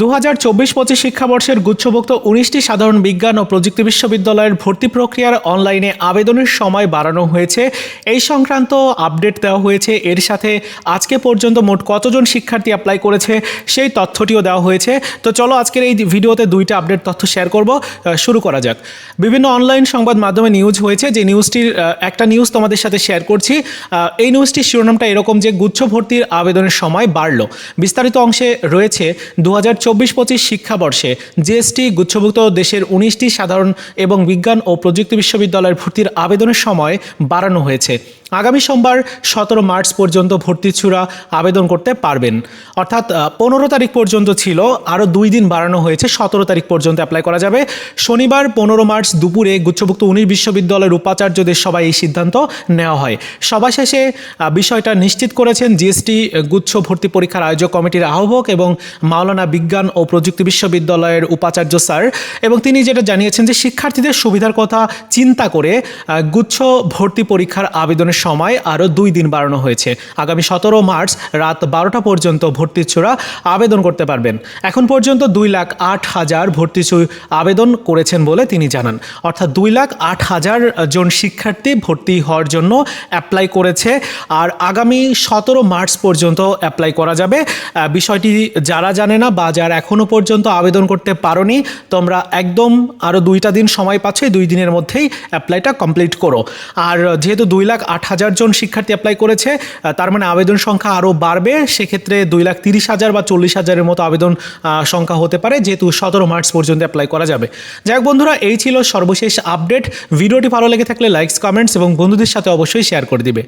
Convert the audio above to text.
দু হাজার চব্বিশ পঁচিশ শিক্ষাবর্ষের গুচ্ছভুক্ত উনিশটি সাধারণ বিজ্ঞান ও প্রযুক্তি বিশ্ববিদ্যালয়ের ভর্তি প্রক্রিয়ার অনলাইনে আবেদনের সময় বাড়ানো হয়েছে। এই সংক্রান্ত আপডেট দেওয়া হয়েছে। এর সাথে আজকে পর্যন্ত মোট কতজন শিক্ষার্থী অ্যাপ্লাই করেছে সেই তথ্যটিও দেওয়া হয়েছে। তো চলো আজকের এই ভিডিওতে দুইটা আপডেট তথ্য শেয়ার করব। শুরু করা যাক। বিভিন্ন অনলাইন সংবাদ মাধ্যমে নিউজ হয়েছে যে নিউজটির একটা নিউজ তোমাদের সাথে শেয়ার করছি। এই নিউজটির শিরোনামটা এরকম যে গুচ্ছ ভর্তির আবেদনের সময় বাড়লো। বিস্তারিত অংশে রয়েছে দু হাজার চব্বিশ পঁচিশ শিক্ষাবর্ষে জিএসটি গুচ্ছভুক্ত দেশের উনিশটি সাধারণ এবং বিজ্ঞান ও প্রযুক্তি বিশ্ববিদ্যালয়ের ভর্তির আবেদনের সময় বাড়ানো হয়েছে। আগামী সোমবার সতেরো মার্চ পর্যন্ত ভর্তি ছুরা আবেদন করতে পারবেন। অর্থাৎ পনেরো তারিখ পর্যন্ত ছিল, আরও দুই দিন বাড়ানো হয়েছে, সতেরো তারিখ পর্যন্ত অ্যাপ্লাই করা যাবে। শনিবার পনেরো মার্চ দুপুরে গুচ্ছভুক্ত উনিশ বিশ্ববিদ্যালয়ের উপাচার্যদের সবাই এই সিদ্ধান্ত নেওয়া হয়। সভা শেষে বিষয়টা নিশ্চিত করেছেন জিএসটি গুচ্ছ ভর্তি পরীক্ষার আয়োজক কমিটির আহ্বায়ক এবং মাওলানা বিজ্ঞান ও প্রযুক্তি বিশ্ববিদ্যালয়ের উপাচার্য স্যার এবং তিনি যেটা জানিয়েছেন যে শিক্ষার্থীদের সুবিধার কথা চিন্তা করে গুচ্ছ ভর্তি পরীক্ষার আবেদনের সময় আরও দুই দিন বাড়ানো হয়েছে। আগামী সতেরো মার্চ রাত বারোটা পর্যন্ত ভর্তির ছোড়া আবেদন করতে পারবেন। এখন পর্যন্ত দুই লাখ আট হাজার ভর্তি ছু- আবেদন করেছেন বলে তিনি জানান। অর্থাৎ দুই লাখ আট হাজার জন শিক্ষার্থী ভর্তি হওয়ার জন্য অ্যাপ্লাই করেছে আর আগামী সতেরো মার্চ পর্যন্ত অ্যাপ্লাই করা যাবে। বিষয়টি যারা জানে না বা যারা এখনও পর্যন্ত আবেদন করতে পারোনি। তোমরা একদম আরও দুইটা দিন সময় পাচ্ছ, এই দুই দিনের মধ্যেই অ্যাপ্লাইটা কমপ্লিট করো। আর যেহেতু দুই লাখ আট হাজার জন শিক্ষার্থী অ্যাপ্লাই করেছে তার মানে আবেদন সংখ্যা আরও বাড়বে। সেক্ষেত্রে দুই লাখ তিরিশ হাজার বা চল্লিশ হাজারের মতো আবেদন সংখ্যা হতে পারে, যেহেতু সতেরো মার্চ পর্যন্ত অ্যাপ্লাই করা যাবে। যাই বন্ধুরা, এই ছিল সর্বশেষ আপডেট। ভিডিওটি ভালো লেগে থাকলে লাইকস কমেন্টস এবং বন্ধুদের সাথে অবশ্যই শেয়ার করে দিবে।